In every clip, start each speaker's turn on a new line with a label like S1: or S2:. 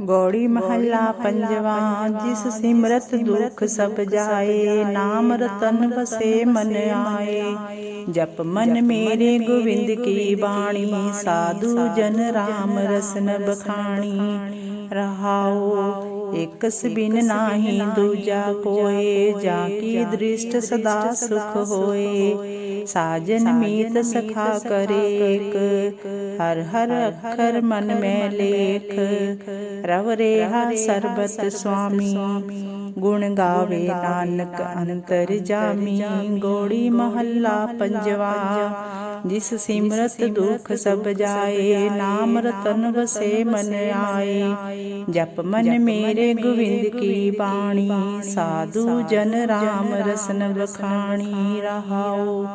S1: ਗੋੜੀ ਮਹੱਲਾ ਪੰਜਵਾ ਜਿਸ ਸਿਮਰਤ ਦੁਖ ਸਭ ਜਾਏ ਨਾਮ ਰਤਨ ਵਸੇ ਮਨ ਆਏ। ਜਪ ਮਨ ਮੇਰੇ ਗੋਵਿੰਦ ਕੀ ਬਾਣੀ। ਸਾਧੂ ਜਨ ਰਾਮ ਰਸਨ ਬਖਾਣੀ। ਰਹਾਉ ਇਕ ਬਿਨ ਨਾਹੀ ਦੂਜਾ ਕੋਏ। ਜਾ ਕੀ ਦ੍ਰਿਸ਼ਟ ਸਦਾ ਸੁਖ ਹੋਏ। ਸਾਜਨ ਮੀਤ ਸਖਾ ਕਰੇਕ ਹਰ ਹਰ ਅੱਖਰ ਮਨ ਮੈਂ ਲੇਖ ਰਵ ਰੇਹਾ ਸਰਬਤ ਸੁਆਮੀ ਗੁਣ ਗਾਵੇ ਨਾਨਕ ਅੰਤਰ ਜਾਮੀ ਗੋੜੀ ਮਹੱਲਾ ਪੰਜਵਾ ਜਿਸ ਸਿਮਰਤ ਦੁਖ ਸਭ ਜਾਏ ਨਾਮ ਰਤਨ ਵਸੇ ਮਨ ਆਏ। ਜਪ ਮਨ ਮੇਰੇ ਗੋਵਿੰਦ ਕੀ ਬਾਣੀ ਸਾਧੂ ਜਨ ਰਾਮ ਰਸਨ ਬਖਾਣੀ ਰਹਾਉ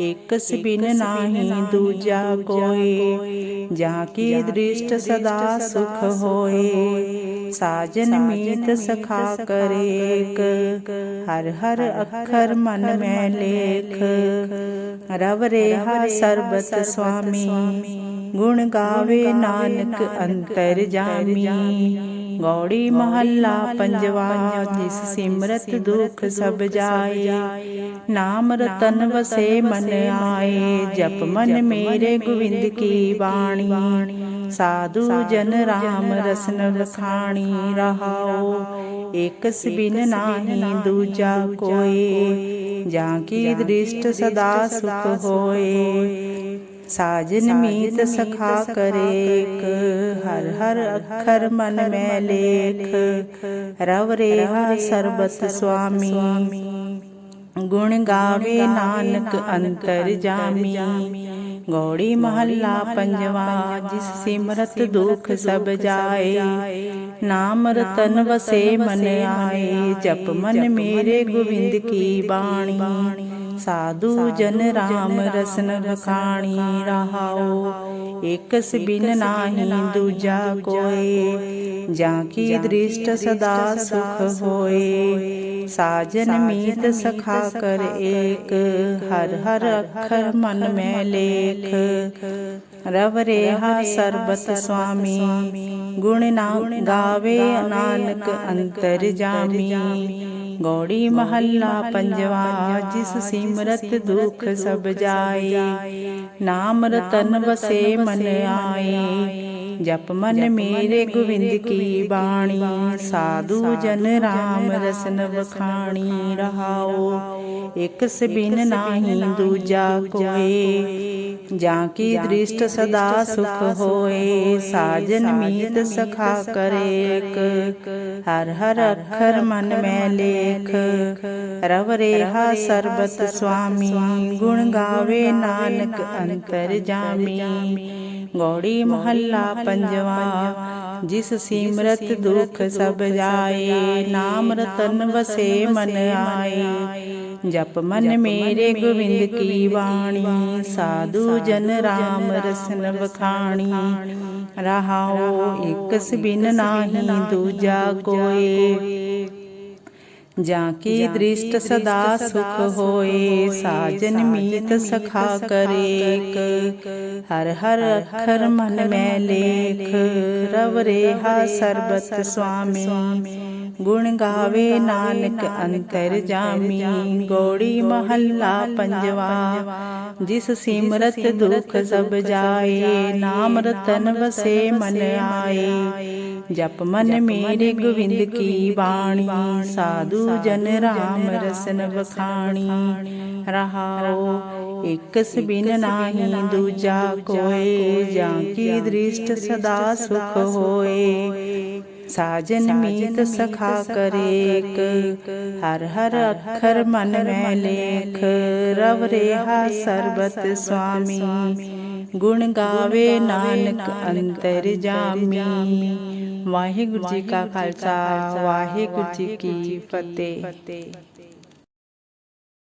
S1: ਇਕ ਬਿਨ ਨਾਹੀ ਦੂਜਾ ਕੋਏ ਜਾ ਕੀ ਦ੍ਰਿਸ਼ਟ ਸਦਾ ਸੁਖ ਹੋਏ। ਸਾਜਨ ਮੀਤ ਸਖਾ ਕਰੇਕ ਹਰ ਹਰ ਅੱਖਰ ਮਨ ਮੈਂ ਲੇਖ। ਰਵ ਰੇਹਾ ਸਰਬਤ ਸੁਆਮੀ। ਗੁਣ ਗਾਵੇ ਨਾਨਕ ਅੰਤਰ ਜਾਮੀ। ਗੌੜੀ ਮਹੱਲਾ ਪੰਜਵਾ ਜਿਸ ਸਿਮਰਤ ਦੁਖ ਸਭ ਜਾਏ। ਨਾਮ ਰਤਨ ਵਸੇ ਮਨ ਆਏ। ਜਪ ਮਨ ਮੇਰੇ ਗੋਵਿੰਦ ਕੀ ਬਾਣੀ। ਸਾਧੂ ਜਨ ਰਾਮ ਰਸਨ ਵਖਾਣੀ ਰਹਾਉ ਇਕ ਬਿਨ ਨਾਹੀ ਦੂਜਾ ਕੋਏ। ਜਾਂ ਕੀ ਦ੍ਰਿਸ਼ਟ ਸਦਾ ਸੁਖ ਹੋਏ। ਸਾਜਨ ਮੀਤ ਸਖਾ ਕਰੇਕ ਹਰ ਹਰ ਅੱਖਰ ਮਨ ਮੈਂ ਲੇਖ ਰਵ ਰੇਹਾ ਸਰਬਤ ਸੁਆਮੀ। ਗੁਣ ਗਾਵੇ ਨਾਨਕ ਅੰਤਰ ਜਾਮੀ। ਗੌੜੀ ਮਹੱਲਾ ਪੰਜਵਾ ਜਿਸ ਸਿਮਰਤ ਦੁਖ ਸਭ ਜਾਏ। ਨਾਮ ਰਤਨ ਵਸੇ ਮਨ ਆਏ। ਜਪ ਮਨ ਮੇਰੇ ਗੋਵਿੰਦ ਕੀ ਬਾਣੀ। ਸਾਧੂ ਜਨ ਰਾਮ ਰਸਨ ਵਖਾਣੀ ਰਹਾਉ ਇਕ ਬਿਨ ਨਾਹੀ ਦੂਜਾ ਕੋਏ। ਜਾਂ ਕੀ ਦ੍ਰਿਸ਼ਟ ਸਦਾ ਸੁਖ ਹੋਏ। ਸਾਜਨ ਮੀਤ ਸਖਾ ਕਰ ਏਕ। ਹਰ ਹਰ ਅੱਖਰ ਮਨ ਮੈਂ ਲੇਖ। ਰਵ ਰੇਹਾ ਸਰਬਤ ਸੁਆਮੀ। ਗੁਣ ਨਾ ਗਾਵੇ ਨਾਨਕ ਅੰਤਰ ਜਾਮੀ। ਗੌੜੀ ਮਹੱਲਾ ਪੰਜਵਾ ਜਿਸ ਸਿਮਰਤ ਦੁਖ ਸਭ ਜਾਏ ਨਾਮ ਰਤਨ ਵਸੇ ਮਨ ਆਏ। ਜਪ ਮਨ ਮੇਰੇ ਗੋਵਿੰਦ ਕੀ ਬਾਣੀ ਸਾਧੂ ਜਨ ਰਾਮ ਰਸਨ ਵਖਾਣੀ ਰਹਾਉ ਇਕ ਬਿਨ ਨਾਹੀ ਦੂਜਾ ਕੋਏ। ਜਾਂ ਕੀ ਦ੍ਰਿਸ਼ਟ ਸਦਾ ਸੁਖ ਹੋਏ। ਸਾਜਨ ਮੀਤ ਸਖਾ ਕਰੇਕ। ਹਰ ਹਰ ਅੱਖਰ ਮਨ ਮੈਂ ਲੇਖ। ਰਵ ਰੇਹਾ ਸਰਬਤ ਸੁਆਮੀ। ਗੁਣ ਗਾਵੇ ਨਾਨਕ ਅੰਤਰ ਜਾਮੀ। ਗੌੜੀ ਮਹੱਲਾ ਪੰਜਵਾ ਜਿਸ ਸਿਮਰਤ ਦੁਖ ਸਭ ਜਾਏ ਨਾਮ ਰਤਨ ਵਸੇ ਮਨ ਆਏ। ਜਪ ਮਨ ਮੇਰੇ ਗੋਵਿੰਦ ਕੀ ਬਾਣੀ। ਸਾਧੂ ਜਨ ਰਾਮ ਰਸਨ ਵਖਾਣੀ। ਰਹਾਉ ਇਕ ਬਿਨ ਨਾਹੀ ਦੂਜਾ ਕੋਏ। ਜਾਂ ਕੀ ਦ੍ਰਿਸ਼ਟ ਸਦਾ ਸੁਖ ਹੋਏ ਸਾਜਨ ਮੀਤ ਸਖਾ ਕਰੇਕ ਹਰ ਹਰ ਅੱਖਰ ਮਨ ਮੈਂ ਲੇਖ ਰਵ ਰੇਹਾ ਸਰਬਤ ਸੁਆਮੀ ਗੁਣ ਗਾਵੇ ਨਾਨਕ ਅੰਤਰ ਜਾਮੀ ਗੋੜੀ ਮਹੱਲਾ ਪੰਜਵਾ ਜਿਸ ਸਿਮਰਤ ਦੁਖ ਸਭ ਜਾਏ ਨਾਮ ਰਤਨ ਵਸੇ ਮਨ ਆਏ ਜਪ ਮਨ ਮੇਰੇ ਗੋਵਿੰਦ ਕੀ ਬਾਣੀ? ਸਾਧੂ ਜਨ ਰਾਮ ਰਸਨ ਵਖਾਣੀ। ਰਹਾਉ ਇਕ ਬਿਨ ਨਾਹੀ ਦੂਜਾ ਕੋਏ। ਜਾਂ ਕੀ ਦ੍ਰਿਸ਼ਟ ਸਦਾ ਸੁਖ ਹੋਏ। ਸਾਜਨ ਮੀਤ ਸਖਾ ਕਰੇਕ ਹਰ ਹਰ ਅੱਖਰ ਮਨ ਮੈਂ ਲੇਖ ਰਵ ਰੇਹਾ ਸਰਬਤ ਸੁਆਮੀ ਗੁਣ ਗਾਵੇ ਨਾਨਕ ਅੰਤਰ ਜਾਮੀ ਵਾਹਿਗੁਰੂ ਜੀ ਕਾ ਖਾਲਸਾ ਵਾਹਿਗੁਰੂ ਜੀ ਕੀ ਫਤਿਹ।